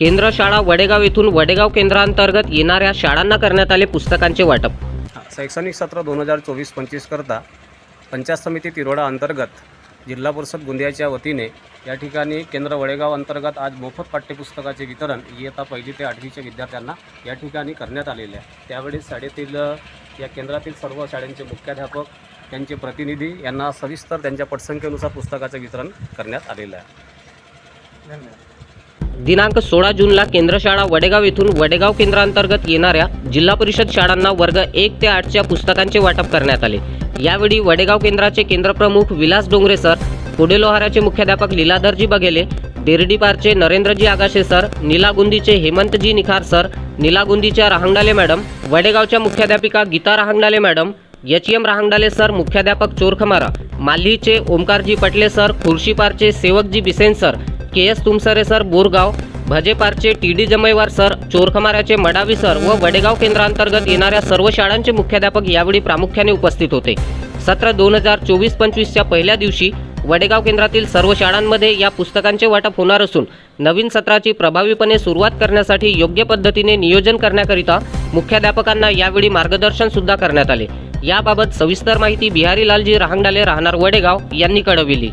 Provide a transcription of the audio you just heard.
केंद्र शाळा वडेगाव येथून वडेगाव केंद्रांतर्गत येणाऱ्या शाळांना करण्यात आले पुस्तकांचे वाटप. शैक्षणिक सत्र दोन हजार चोवीस पंचवीसकरता पंचायत समिती तिरोडा अंतर्गत जिल्हा परिषद गोंदियाच्या वतीने या ठिकाणी केंद्र वडेगाव अंतर्गत आज मोफत पाठ्यपुस्तकाचे वितरण इयत्ता पहिली ते आठवीच्या विद्यार्थ्यांना या ठिकाणी करण्यात आलेले आहे. त्यावेळी शाळेतील या केंद्रातील सर्व शाळांचे मुख्याध्यापक त्यांचे प्रतिनिधी यांना सविस्तर त्यांच्या पटसंख्येनुसार पुस्तकाचे वितरण करण्यात आलेलं आहे. दिनांक सोळा जूनला केंद्र शाळा वडेगाव येथून वडेगाव केंद्रांतर्गत येणाऱ्या जिल्हा परिषद शाळांना वर्ग एक ते आठच्या पुस्तकांचे वाटप करण्यात आले. यावेळी वडेगाव केंद्राचे केंद्रप्रमुख विलास डोंगरे सर पुढे लोहाराचे मुख्याध्यापक लीलाधरजी बघेले देरडीपारचे नरेंद्रजी आगाशे सर निलागुंदीचे हेमंतजी निखार सर निलागुंदीच्या राहंगडाले मॅडम वडेगावच्या मुख्याध्यापिका Geeta Rahangdale madam H M Rahangdale sir मुख्याध्यापक चोरखमारा माल्हीचे Omkarji Patle sir खुर्शीपारचे Sevak ji Bisen sir K S Tumsare sir Borgaon. भजेपारचे T D Jamaiwar sir चोरखमाऱ्याचे मडावी सर व वडेगाव केंद्रांतर्गत येणाऱ्या सर्व शाळांचे मुख्याध्यापक यावेळी प्रामुख्याने उपस्थित होते. सत्र दोन हजार चोवीस पंचवीसच्या पहिल्या दिवशी वडेगाव केंद्रातील सर्व शाळांमध्ये या पुस्तकांचे वाटप होणार असून नवीन सत्राची प्रभावीपणे सुरुवात करण्यासाठी योग्य पद्धतीने नियोजन करण्याकरिता मुख्याध्यापकांना यावेळी मार्गदर्शन सुद्धा करण्यात आले. याबाबत सविस्तर माहिती बिहारी लालजी रहांगडाले राहणार वडेगाव यांनी कळविली.